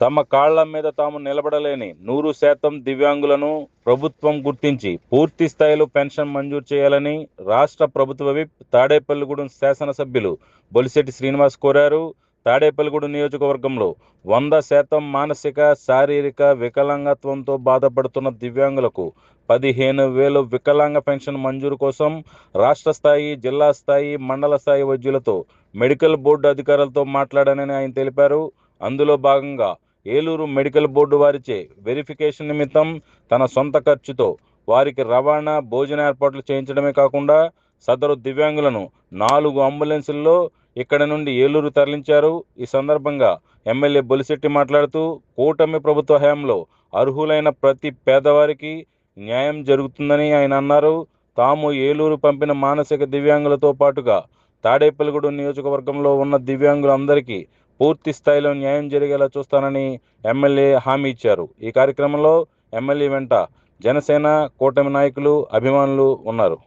తమ కాళ్ళ మీద తాము నిలబడలేని నూరు శాతం దివ్యాంగులను ప్రభుత్వం గుర్తించి పూర్తి స్థాయిలో పెన్షన్ మంజూరు చేయాలని రాష్ట్ర ప్రభుత్వ విప్ తాడేపల్లిగూడెం శాసనసభ్యులు బొలిశెట్టి శ్రీనివాస్ కోరారు. తాడేపల్లిగూడెం నియోజకవర్గంలో వంద శాతం మానసిక శారీరక వికలాంగత్వంతో బాధపడుతున్న దివ్యాంగులకు పదిహేను వేలు వికలాంగ పెన్షన్ మంజూరు కోసం రాష్ట్ర స్థాయి జిల్లా స్థాయి మండల స్థాయి వైద్యులతో మెడికల్ బోర్డు అధికారులతో మాట్లాడానని ఆయన తెలిపారు. అందులో భాగంగా ఏలూరు మెడికల్ బోర్డు వారిచే వెరిఫికేషన్ నిమిత్తం తన సొంత ఖర్చుతో వారికి రవాణా భోజన ఏర్పాట్లు చేయించడమే కాకుండా సదరు దివ్యాంగులను నాలుగు అంబులెన్సుల్లో ఇక్కడ నుండి ఏలూరు తరలించారు. ఈ సందర్భంగా ఎమ్మెల్యే బొలిశెట్టి మాట్లాడుతూ కూటమి ప్రభుత్వ హయాంలో అర్హులైన ప్రతి పేదవారికి న్యాయం జరుగుతుందని ఆయన అన్నారు. తాము ఏలూరు పంపిన మానసిక దివ్యాంగులతో పాటుగా తాడేపల్లిగూడెం నియోజకవర్గంలో ఉన్న దివ్యాంగులందరికీ పూర్తి స్థాయిలో న్యాయం జరిగేలా చూస్తానని ఎమ్మెల్యే హామీ ఇచ్చారు. ఈ కార్యక్రమంలో ఎమ్మెల్యే వెంట జనసేన కూటమి నాయకులు అభిమానులు ఉన్నారు.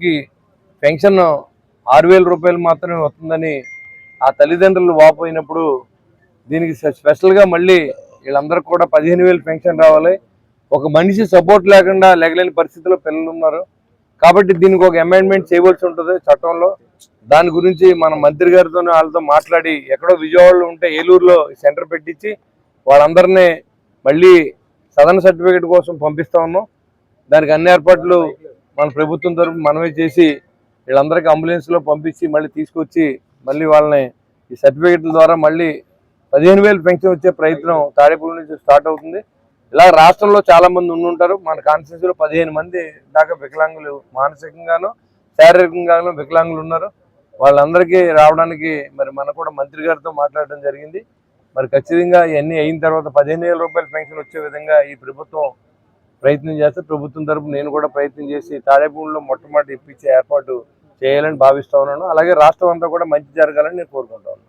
కి పెన్షన్ ఆరు వేల రూపాయలు మాత్రమే వస్తుందని ఆ తల్లిదండ్రులు వాపోయినప్పుడు దీనికి స్పెషల్గా మళ్ళీ వీళ్ళందరికీ కూడా పదిహేను వేలు పెన్షన్ రావాలి. ఒక మనిషి సపోర్ట్ లేకుండా లేగలేని పరిస్థితిలో పిల్లలు ఉన్నారు. కాబట్టి దీనికి ఒక అమెండ్మెంట్ చేయవలసి ఉంటుంది చట్టంలో. దాని గురించి మన మంత్రి గారితో వాళ్ళతో మాట్లాడి ఎక్కడో విజయవాడలో ఉంటే ఏలూరులో సెంటర్ పెట్టించి వాళ్ళందరినీ మళ్ళీ సదన సర్టిఫికేట్ కోసం పంపిస్తా ఉన్నాం. దానికి అన్ని ఏర్పాట్లు మన ప్రభుత్వం తరఫు మనమే చేసి వీళ్ళందరికీ అంబులెన్స్లో పంపించి మళ్ళీ తీసుకొచ్చి మళ్ళీ వాళ్ళని ఈ సర్టిఫికేట్ల ద్వారా మళ్ళీ పదిహేను వేలు పెన్షన్ వచ్చే ప్రయత్నం తాడేపల్లి నుంచి స్టార్ట్ అవుతుంది. ఇలా రాష్ట్రంలో చాలా మంది ఉండుంటారు మన కాన్స్టిట్యూన్సీలో పదిహేను మంది దాకా వికలాంగులు మానసికంగాను శారీరకంగాను వికలాంగులు ఉన్నారు. వాళ్ళందరికీ రావడానికి మరి మన కూడా మంత్రి గారితో మాట్లాడడం జరిగింది. మరి ఖచ్చితంగా ఇవన్నీ అయిన తర్వాత పదిహేను వేల రూపాయల పెన్షన్ వచ్చే విధంగా ఈ ప్రభుత్వం ప్రయత్నం చేస్తే ప్రభుత్వం తరపు నేను కూడా ప్రయత్నం చేసి తాడేపూడిలో మొట్టమొదటి ఇప్పించే ఏర్పాటు చేయాలని భావిస్తా ఉన్నాను. అలాగే రాష్ట్రం అంతా కూడా మంచి జరగాలని నేను కోరుకుంటాను